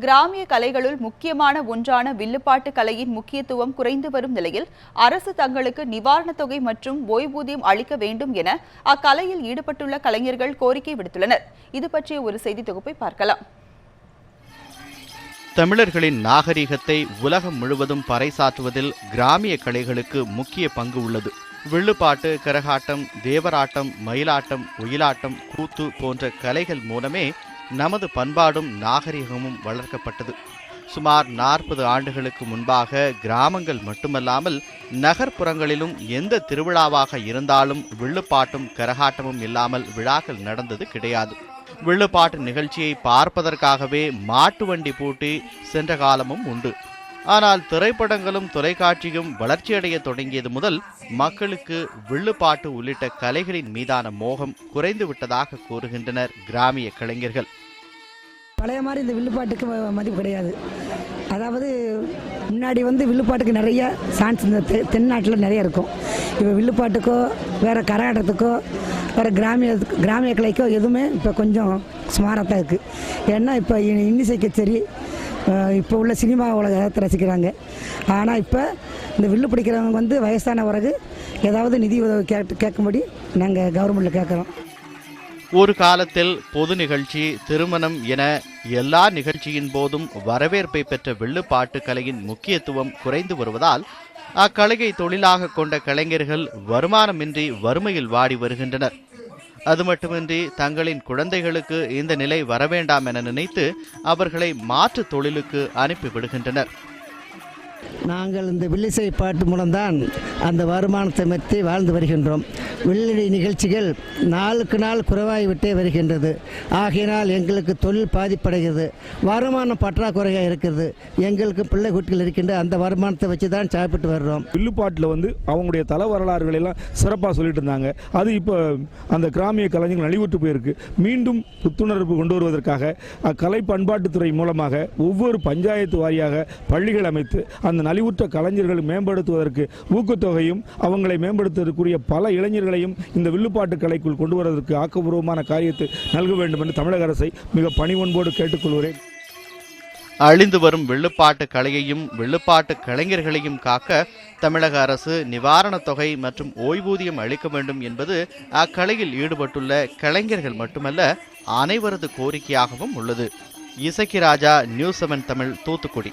கிராமிய கலைகளுள் முக்கியமான ஒன்றான வில்லுப்பாட்டு கலையின் முக்கியத்துவம் குறைந்து வரும் நிலையில் அரசு தங்களுக்கு நிவாரணத் தொகை மற்றும் ஓய்வூதியம் அளிக்க வேண்டும் என அக்கலையில் ஈடுபட்டுள்ள கலைஞர்கள் கோரிக்கை விடுத்துள்ளனர். இது பற்றிய ஒரு செய்தி தொகுப்பை பார்க்கலாம். தமிழர்களின் நாகரிகத்தை உலகம் முழுவதும் பறைசாற்றுவதில் கிராமிய கலைகளுக்கு முக்கிய பங்கு உள்ளது. வில்லுப்பாட்டு கரகாட்டம் தேவராட்டம் மயிலாட்டம் ஒயிலாட்டம் கூத்து போன்ற கலைகள் மூலமே நமது பண்பாடும் நாகரிகமும் வளர்க்கப்பட்டது. சுமார் நாற்பது ஆண்டுகளுக்கு முன்பாக கிராமங்கள் மட்டுமல்லாமல் நகர்ப்புறங்களிலும் எந்த திருவிழாவாக இருந்தாலும் வில்லுப்பாட்டும் கரகாட்டமும் இல்லாமல் விழாக்கள் நடந்தது கிடையாது. வில்லுப்பாட்டு நிகழ்ச்சியை பார்ப்பதற்காகவே மாட்டு வண்டி பூட்டி சென்ற காலமும் உண்டு. ஆனால் திரைப்படங்களும் தொலைக்காட்சியும் வளர்ச்சியடைய தொடங்கியது முதல் மக்களுக்கு வில்லுப்பாட்டு உள்ளிட்ட கலைகளின் மீதான மோகம் குறைந்து விட்டதாக கூறுகின்றனர் கிராமிய கலைஞர்கள். பழைய மாதிரி இந்த வில்லுப்பாட்டுக்கு மதிப்பு கிடையாது. அதாவது முன்னாடி வந்து வில்லுப்பாட்டுக்கு நிறைய சான்ஸ் இந்த தெ தென்னாட்டில் நிறைய இருக்கும். இப்போ வில்லுப்பாட்டுக்கோ வேறு கரகாட்டத்துக்கோ வேறு கிராமிய கிராமிய கலைக்கோ எதுவுமே இப்போ கொஞ்சம் சுமாராக தான் இருக்குது ஏன்னா இப்போ இ- இன்னிசை கச்சேரி இப்போ உள்ள சினிமா உலகத்தை ரசிக்கிறாங்க. ஆனால் இப்போ இந்த வில்லு பிடிக்கிறவங்க வந்து வயசான பிறகு ஏதாவது நிதி உதவி கேட்டு கேட்கும்படி நாங்கள் கவர்மெண்ட்டில் கேட்குறோம். ஒரு காலத்தில் பொது நிகழ்ச்சி திருமணம் என எல்லா நிகழ்ச்சியின் போதும் வரவேற்பை பெற்ற வில்லுப்பாட்டு கலையின் முக்கியத்துவம் குறைந்து வருவதால் அக்கலையை தொழிலாக கொண்ட கலைஞர்கள் வருமானமின்றி வறுமையில் வாடி வருகின்றனர். அது மட்டுமின்றி தங்களின் குழந்தைகளுக்கு இந்த நிலை வரவேண்டாம் என நினைத்து அவர்களை மாற்று தொழிலுக்கு அனுப்பி விடுகின்றனர். நாங்கள் இந்த வில்லிசை பாட்டு மூலம்தான் அந்த வருமானத்தை மெத்தி வாழ்ந்து வருகின்றோம். வெள்ளடி நிகழ்ச்சிகள் நாளுக்கு நாள் குறைவாகிவிட்டே வருகின்றது. ஆகையினால் எங்களுக்கு தொழில் பாதிப்படைகிறது. வருமானம் பற்றாக்குறையாக இருக்கிறது. எங்களுக்கு பிள்ளை குட்டிகள் இருக்கின்ற அந்த வருமானத்தை வச்சு தான் சாப்பிட்டு வர்றோம். வில்லுப்பாட்டில் வந்து அவங்களுடைய தல வரலாறுகள் எல்லாம் சிறப்பாக சொல்லிட்டு இருந்தாங்க. அது இப்போ அந்த கிராமிய கலைஞர்கள் நலிவுற்று போயிருக்கு. மீண்டும் புத்துணர்வு கொண்டு வருவதற்காக அக்கலை பண்பாட்டுத்துறை மூலமாக ஒவ்வொரு பஞ்சாயத்து வாரியாக பள்ளிகள் அமைத்து அந்த நலிவுற்ற கலைஞர்களை மேம்படுத்துவதற்கு ஊக்கத்தை ஊக்கத்தொகையும் அவங்களை மேம்படுத்துவதற்குரிய பல இளைஞர்களையும் இந்த வில்லுப்பாட்டு கலைக்குள் கொண்டு வருவதற்கு ஆக்கப்பூர்வமான காரியத்தை நல்க வேண்டும் என்று தமிழக அரசை மிக பணிவன்போடு கேட்டுக்கொள்கிறேன். அழிந்து வரும் வெள்ளுப்பாட்டு கலையையும் வில்லுப்பாட்டு கலைஞர்களையும் காக்க தமிழக அரசு நிவாரணத் தொகை மற்றும் ஓய்வூதியம் அளிக்க வேண்டும் என்பது அக்கலையில் ஈடுபட்டுள்ள கலைஞர்கள் மட்டுமல்ல அனைவரது கோரிக்கையாகவும் உள்ளது. Isakki Raja news seven Tamil Thoothukudi.